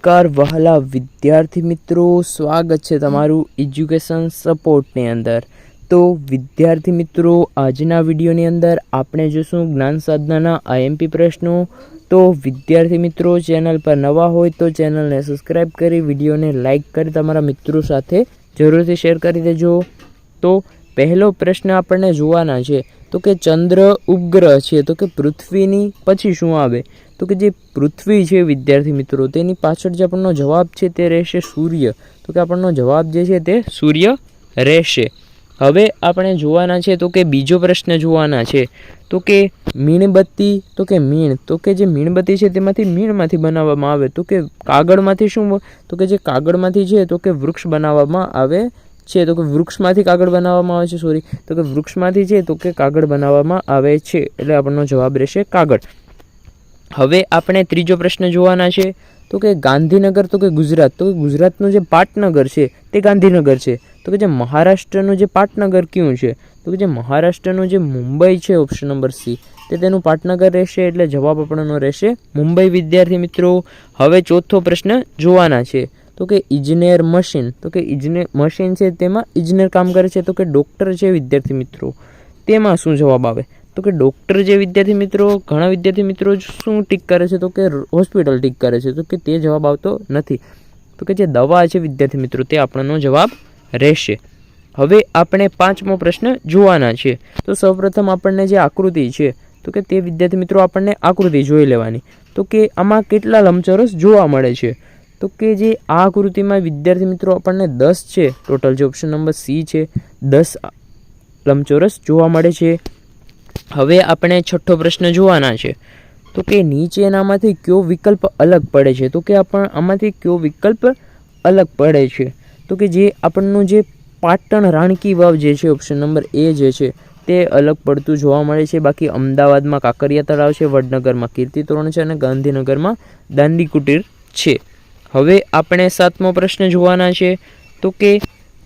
નમસ્કાર, વહાલા વિદ્યાર્થી મિત્રો. સ્વાગત છે તમારું એજ્યુકેશન સપોર્ટની અંદર. તો વિદ્યાર્થી મિત્રો, આજના વિડીયોની અંદર આપણે જોશું જ્ઞાન સાધનાના આઈએમપી પ્રશ્નો. તો વિદ્યાર્થી મિત્રો, ચેનલ પર નવા હોય તો ચેનલને સબસ્ક્રાઈબ કરી, વિડીયોને લાઇક કરી, તમારા મિત્રો સાથે જરૂરથી શેર કરી દેજો. તો પહેલો પ્રશ્ન આપણને જોવાના છે. તો કે ચંદ્ર ઉપગ્રહ છે, તો કે પૃથ્વીની, પછી શું આવે? તો કે જે પૃથ્વી છે વિદ્યાર્થી મિત્રો તેની પાછળ જે આપણનો જવાબ છે તે રહેશે સૂર્ય તો કે આપણનો જવાબ જે છે તે સૂર્ય રહેશે હવે આપણે જોવાના છે તો કે બીજો પ્રશ્ન જોવાના છે તો કે મીણબત્તી તો કે મીણ તો કે જે મીણબત્તી છે તેમાંથી મીણમાંથી બનાવવામાં આવે તો કે કાગળમાંથી શું તો કે જે કાગળમાંથી છે તો કે વૃક્ષ બનાવવામાં આવે છે તો કે વૃક્ષમાંથી કાગળ બનાવવામાં આવે છે સોરી તો કે વૃક્ષમાંથી છે તો કે કાગળ બનાવવામાં આવે છે એટલે આપણનો જવાબ રહેશે કાગળ હવે આપણે ત્રીજો પ્રશ્ન જોવાના છે, તો કે ગાંધીનગર, તો કે ગુજરાત, તો કે ગુજરાતનું જે પાટનગર છે, તે ગાંધીનગર છે. તો કે જે મહારાષ્ટ્રનું જે પાટનગર કયું છે? તો કે જે મહારાષ્ટ્રનું જે મુંબઈ છે ઓપ્શન નંબર સી તે તેનું પાટનગર રહેશે એટલે જવાબ આપણનો રહેશે મુંબઈ. વિદ્યાર્થી મિત્રો, હવે ચોથો પ્રશ્ન જોવાના છે. તો કે ઇજનેર મશીન, તો કે ઇજનેર મશીન છે તેમાં ઇજનેર કામ કરે છે, તો કે ડૉક્ટર છે વિદ્યાર્થી મિત્રો, તેમાં શું જવાબ આવે? તો કે ડૉક્ટર જે વિદ્યાર્થી મિત્રો, ઘણા વિદ્યાર્થી મિત્રો શું ટીક કરે છે તો કે હોસ્પિટલ ટીક કરે છે? તો કે તે જવાબ આવતો નથી. તો કે જે દવા છે વિદ્યાર્થી મિત્રો, તે આપણનો જવાબ રહેશે. હવે આપણે પાંચમો પ્રશ્ન જોવાના છે. તો સૌપ્રથમ આપણને જે આકૃતિ છે, તો કે તે વિદ્યાર્થી મિત્રો આપણને આકૃતિ જોઈ લેવાની. તો કે આમાં કેટલા લંબચોરસ જોવા મળે છે? તો કે જે આ આકૃતિમાં વિદ્યાર્થી મિત્રો આપણને દસ છે. ટોટલ જે ઓપ્શન નંબર સી છે, દસ લંબચોરસ જોવા મળે છે. હવે આપણે છઠ્ઠો પ્રશ્ન જોવાના છે. તો કે નીચેનામાંથી કયો વિકલ્પ અલગ પડે છે? તો કે આપણ આમાંથી કયો વિકલ્પ અલગ પડે છે? તો કે જે આપણનું જે પાટણ રાણકી વાવ જે છે ઓપ્શન નંબર એ જે છે, તે અલગ પડતું જોવા મળે છે. બાકી અમદાવાદમાં કાંકરિયા તળાવ છે, વડનગરમાં કીર્તિ તોરણ છે અને ગાંધીનગરમાં દાંડી કુટીર છે. હવે આપણે સાતમો પ્રશ્ન જોવાના છે. તો કે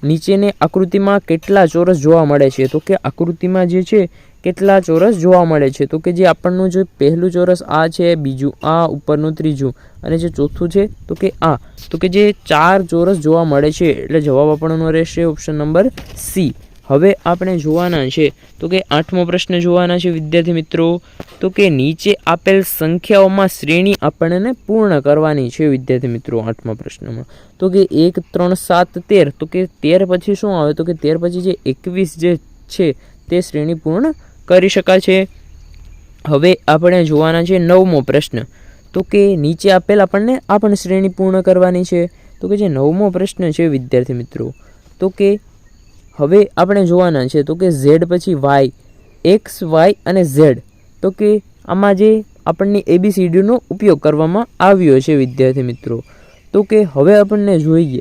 નીચેની આકૃતિમાં કેટલા ચોરસ જોવા મળે છે? તો કે આકૃતિમાં જે છે કેટલા ચોરસ જોવા મળે છે? તો કે જે આપણનું જે પહેલું ચોરસ આ છે, બીજું આ, ઉપરનું ત્રીજું અને જે ચોથું છે, તો કે આ. તો કે જે ચાર ચોરસ જોવા મળે છે, એટલે જવાબ આપણનો રહેશે ઓપ્શન નંબર સી હવે આપણે જોવાના છે, તો કે આઠમો પ્રશ્ન જોવાના છે, વિદ્યાર્થી મિત્રો. તો કે નીચે આપેલ સંખ્યાઓમાં શ્રેણી આપણને પૂર્ણ કરવાની છે, વિદ્યાર્થી મિત્રો, આઠમા પ્રશ્નમાં. તો કે એક, ત્રણ, સાત, તેર. તો કે તેર પછી શું આવે? તો કે તેર પછી જે એકવીસ જે છે, તે શ્રેણી પૂર્ણ કરી શકાય છે. હવે આપણે જોવાના છે નવમો પ્રશ્ન. તો કે નીચે આપેલ આપણને આ પણ શ્રેણી પૂર્ણ કરવાની છે. તો કે જે નવમો પ્રશ્ન છે વિદ્યાર્થી મિત્રો. તો કે હવે આપણે જોવાના છે તો કે ઝેડ પછી વાય, એક્સ, વાય અને ઝેડ. તો કે આમાં જે આપણને એબીસીડીનો ઉપયોગ કરવામાં આવ્યો છે વિદ્યાર્થી મિત્રો. તો કે હવે આપણને જોઈએ.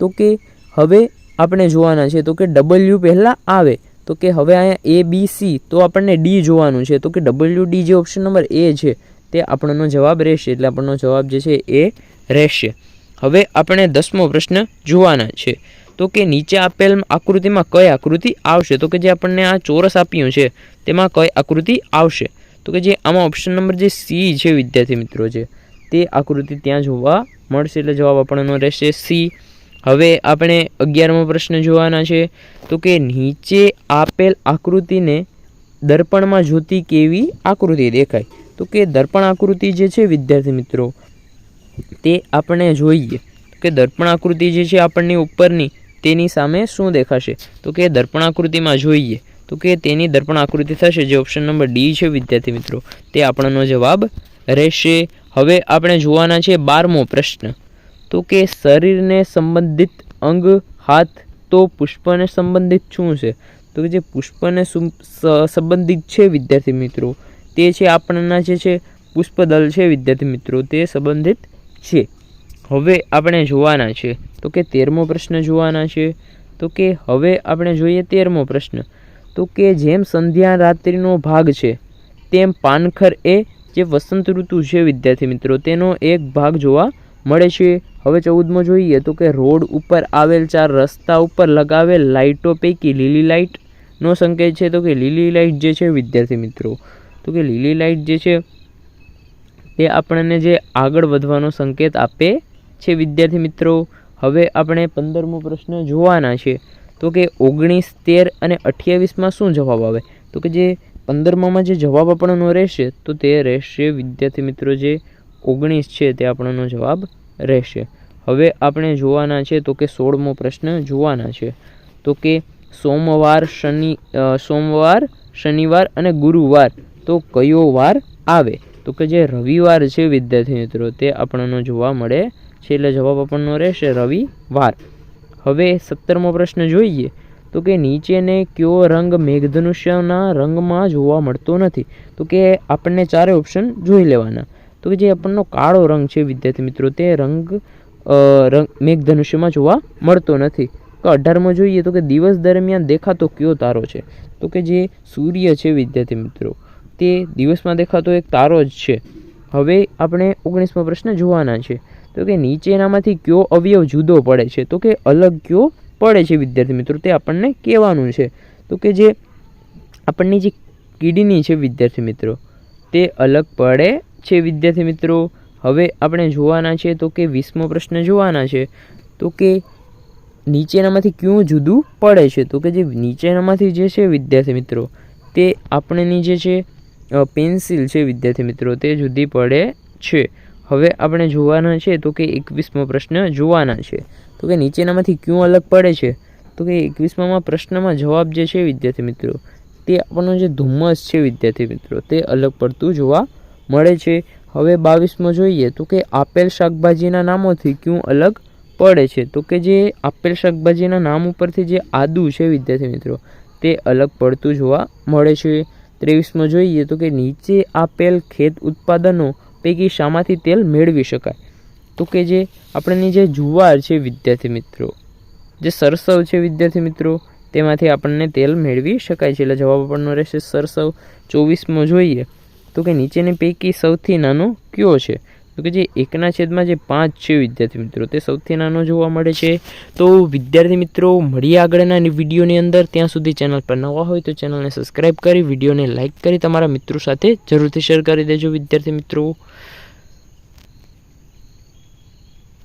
તો કે હવે આપણે જોવાના છે તો કે ડબલ્યુ પહેલાં આવે. તો કે હવે અહીંયા એ બી સી તો આપણને ડી જોવાનું છે. તો કે ડબલ્યુ ડી જે ઓપ્શન નંબર એ છે, તે આપણનો જવાબ રહેશે. એટલે આપણનો જવાબ જે છે એ રહેશે. હવે આપણે દસમો પ્રશ્ન જોવાના છે. તો કે નીચે આપેલ આકૃતિમાં કઈ આકૃતિ આવશે? તો કે જે આપણને આ ચોરસ આપ્યું છે, તેમાં કઈ આકૃતિ આવશે? તો કે જે આમાં ઓપ્શન નંબર જે સી છે, વિદ્યાર્થી મિત્રો છે તે આકૃતિ ત્યાં જોવા મળશે. એટલે જવાબ આપણનો રહેશે સી હવે આપણે અગિયારમો પ્રશ્ન જોવાના છે, તો કે નીચે આપેલ આકૃતિને દર્પણમાં જોતી કેવી આકૃતિ દેખાય? તો કે દર્પણ આકૃતિ જે છે, વિદ્યાર્થી મિત્રો, તે આપણે જોઈએ. કે દર્પણ આકૃતિ જે છે, આપણની ઉપરની, તેની સામે શું દેખાશે? તો કે દર્પણ આકૃતિમાં જોઈએ. તો કે તેની દર્પણ આકૃતિ થશે, જે ઓપ્શન નંબર ડી છે, વિદ્યાર્થી મિત્રો. તે આપણનો જવાબ રહેશે. હવે આપણે જોવાના છે બારમો પ્રશ્ન. તો કે શરીરને સંબંધિત અંગ, હાથ, તો પુષ્પને સંબંધિત શું છે? તો જે પુષ્પને સંબંધિત છે વિદ્યાર્થી મિત્રો, તે છે આપણના જે છે પુષ્પદલ છે વિદ્યાર્થી મિત્રો, તે સંબંધિત છે. હવે આપણે જોવાના છે, તો કે તેરમો પ્રશ્ન જોવાના છે, તો કે હવે આપણે જોઈએ તેરમો પ્રશ્ન, તો કે જેમ સંધ્યા રાત્રિનો ભાગ છે, તેમ પાનખર એ જે વસંત ઋતુ છે વિદ્યાર્થી મિત્રો, તેનો એક ભાગ જોવા મળે છે. હવે ચૌદમાં જોઈએ તો કે રોડ ઉપર આવેલ ચાર રસ્તા ઉપર લગાવેલ લાઇટો પૈકી લીલી લાઇટનો સંકેત છે તો કે લીલી લાઇટ જે છે વિદ્યાર્થી મિત્રો, તો કે લીલી લાઇટ જે છે તે આપણને જે આગળ વધવાનો સંકેત આપે છે વિદ્યાર્થી મિત્રો. હવે આપણે પંદરમો પ્રશ્ન જોવાના છે તો કે ઓગણીસ, તેર અને અઠ્યાવીસમાં શું જવાબ આવે? તો કે જે પંદરમામાં જે જવાબ આપણનો રહેશે તો તે રહેશે વિદ્યાર્થી મિત્રો જે ઓગણીસ છે તે આપણનો જવાબ રહેશે. હવે આપણે જોવાના છે તો કે સોળમો પ્રશ્ન જોવાના છે. તો કે સોમવાર શનિ સોમવાર, શનિવાર અને ગુરુવાર તો કયો વાર આવે? તો કે જે રવિવાર છે વિદ્યાર્થી મિત્રો તે આપણને જોવા મળે છે એટલે જવાબ આપણનો રહેશે રવિવાર. હવે સત્તરમો પ્રશ્ન જોઈએ. તો કે નીચેને કયો રંગ મેઘધનુષ્યના રંગમાં જોવા મળતો નથી? તો કે આપણને ચારે ઓપ્શન જોઈ લેવાના. તો કે જે આપણનો કાળો રંગ છે, વિદ્યાર્થી મિત્રો, તે રંગ રંગ મેઘધનુષ્યમાં જોવા મળતો નથી. તો અઢારમાં જોઈએ તો કે દિવસ દરમિયાન દેખાતો કયો તારો છે? તો કે જે સૂર્ય છે, વિદ્યાર્થી મિત્રો, તે દિવસમાં દેખાતો એક તારો જ છે. હવે આપણે ઓગણીસમો પ્રશ્ન જોવાના છે. તો કે નીચેનામાંથી કયો અવયવ જુદો પડે છે? તો કે અલગ કયો પડે છે, વિદ્યાર્થી મિત્રો, તે આપણને કહેવાનું છે. તો કે જે આપણની જે કિડની છે, વિદ્યાર્થી મિત્રો, તે અલગ પડે છે વિદ્યાર્થી મિત્રો. હવે આપણે જોવાના છે તો કે વીસમો પ્રશ્ન જોવાના છે. તો કે નીચેનામાંથી ક્યું જુદું પડે છે? તો કે જે નીચેનામાંથી જે છે વિદ્યાર્થી મિત્રો, તે આપણની જે છે પેન્સિલ છે વિદ્યાર્થી મિત્રો, તે જુદી પડે છે. હવે આપણે જોવાના છે તો કે એકવીસમો પ્રશ્ન જોવાના છે. તો કે નીચેનામાંથી ક્યું અલગ પડે છે? તો કે એકવીસમાં પ્રશ્નમાં જવાબ જે છે વિદ્યાર્થી મિત્રો, તે આપણો જે ધુમ્મસ છે વિદ્યાર્થી મિત્રો, તે અલગ પડતું જોવા મળે છે. હવે બાવીસમાં જોઈએ તો કે આપેલ શાકભાજીના નામોથી ક્યું અલગ પડે છે? તો કે જે આપેલ શાકભાજીના નામ ઉપરથી જે આદુ છે વિદ્યાર્થી મિત્રો, તે અલગ પડતું જોવા મળે છે. ત્રેવીસમાં જોઈએ તો કે નીચે આપેલ ખેત ઉત્પાદનો પૈકી શામાંથી તેલ મેળવી શકાય. તો કે જે આપણની જે જુવાર છે વિદ્યાર્થી મિત્રો, જે સરસવ છે વિદ્યાર્થી મિત્રો, તેમાંથી આપણને તેલ મેળવી શકાય છે. એટલે જવાબ આપણનો રહેશે સરસવ. ચોવીસમાં જોઈએ તો કે નીચેની પૈકી સૌથી નાનો કયો છે? તો કે જે એકના છેદમાં જે પાંચ છે વિદ્યાર્થી મિત્રો, તે સૌથી નાનો જોવા મળે છે. તો વિદ્યાર્થી મિત્રો, મળીએ આગળના વિડીયોની અંદર. ત્યાં સુધી ચેનલ પર નવા હોય તો ચેનલને સબસ્ક્રાઈબ કરી, વિડીયોને લાઇક કરી તમારા મિત્રો સાથે જરૂરથી શેર કરી દેજો વિદ્યાર્થી મિત્રો.